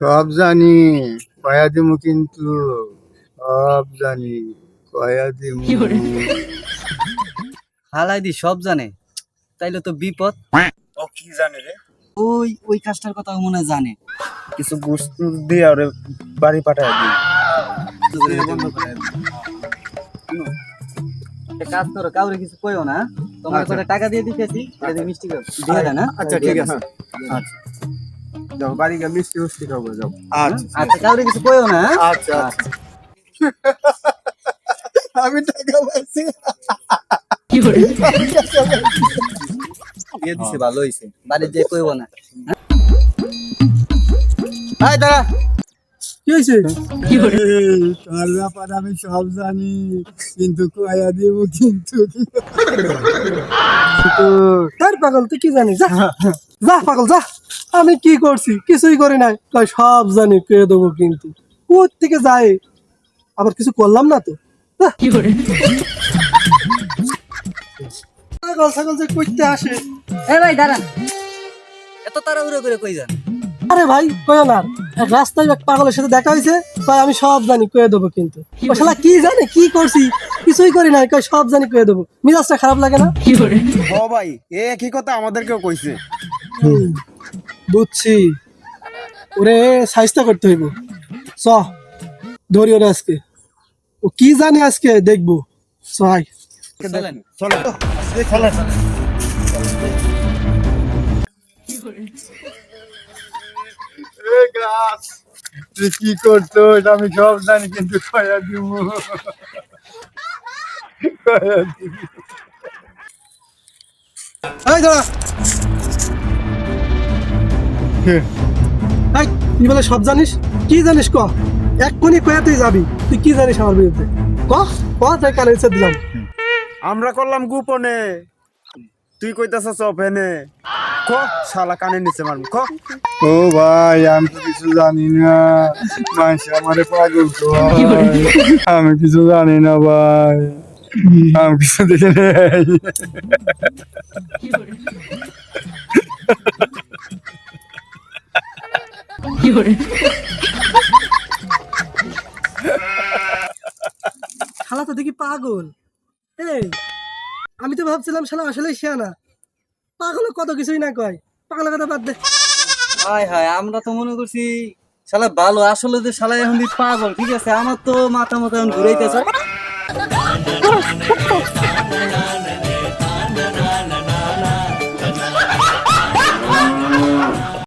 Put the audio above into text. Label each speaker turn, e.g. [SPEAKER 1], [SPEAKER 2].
[SPEAKER 1] সব জানি কয়া দিমু কিন্তু সব জানি কয়া দিমু।
[SPEAKER 2] হালাই দি সব জানে। তাইলে তো বিপদ।
[SPEAKER 1] ও কি জানে রে?
[SPEAKER 2] ওই ওই কাজটার কথা মনে হয় জানে।
[SPEAKER 1] কিছু বস্তু দিয়ে ওরে বাড়ি পাঠায় দিই।
[SPEAKER 2] কাজ করো কাউরে কিছু কইও না। তোমার
[SPEAKER 1] আচ্ছা।
[SPEAKER 2] করে টাকা দিয়ে দিতেছি এটা মিষ্টি দিয়ে দেন হ্যাঁ?
[SPEAKER 1] আচ্ছা ঠিক আছে।
[SPEAKER 2] দেন।
[SPEAKER 1] যাও বাড়ি গিয়ে মিষ্টি মিষ্টি খাব যাও আচ্ছা
[SPEAKER 2] আচ্ছা কাউরে কিছু কইও না হ্যাঁ?
[SPEAKER 1] আচ্ছা আচ্ছা। আমি টাকা পাইছি।
[SPEAKER 2] দিয়ে দিছে ভালো হইছে। বাড়ি যে কইবো না
[SPEAKER 1] হাই দাঁড়া।
[SPEAKER 2] কি
[SPEAKER 1] তোর ব্যাপার আমি সব জানি কিন্তু কয়া দিব কিন্তু
[SPEAKER 3] তার পাগল তুই কি জানিস? যা যা পাগল যা। আমি কি করছি? কিছুই করি নাই। তাই সব জানি কে দেবো কিন্তু। ওর থেকে যায়? আবার কিছু করলাম না তো? যা। পাগল ছাগল যে করতে আসে।
[SPEAKER 2] এ ভাই দাঁড়ান এত তাড়াহুড়ো করে কই যান?
[SPEAKER 3] আরে ভাই কয় না এক রাস্তায় এক পাগলের সাথে দেখা হয়েছে কয় আমি সব জানি কয়ে দেবো কিন্তু। ও শালা কি জানে কি করছি? কিছুই করি না কয় সব জানি কয়ে দেবো। মিজাজটা খারাপ লাগে না?
[SPEAKER 1] ও ভাই এ একই কথা আমাদেরকেও কইছে।
[SPEAKER 3] হুম, বুঝছি। ওরে সাইজটা করতে হইব। চ ধরি ওরে আজকে। ও কি জানে আজকে দেখব। সহাই
[SPEAKER 2] চলেন
[SPEAKER 1] চলো চলো তুই কি করতো এটা আমি সব জানি কিন্তু কয়া দিব? কয়া দিব?
[SPEAKER 3] এই দাঁড়া। এই, তুই বলে সব জানিস? কি জানিস ক? এক্ষুনি কয়া তুই যাবি। তুই কি জানিস আমার বিরুদ্ধে? ক? ক তাই কানে ইচ্ছা দিলাম।
[SPEAKER 1] আমরা করলাম গোপনে। তুই কইতাছস ওপেনে ক শালা কানে নিচে মারবি ক ও ভাই আমি তো কিছু জানি না। মানুষ আমারে পাগল। আমি কিছু জানি না ভাই। আমি কিছু দেখে নেই।
[SPEAKER 3] শালা তো দেখি পাগল। এই আমি তো ভাবছিলাম শালা আসলেই শিয়ানা। পাগল কত কিছুই না কয়। পাগল কথা বাদ দে।
[SPEAKER 2] হায় হায়, আমরা তো মনে করছি শালা ভালো, আসলে যে শালা এখন পাগল, ঠিক আছে? আমার তো মাথা মতো এখন ঘুরাইতেছে।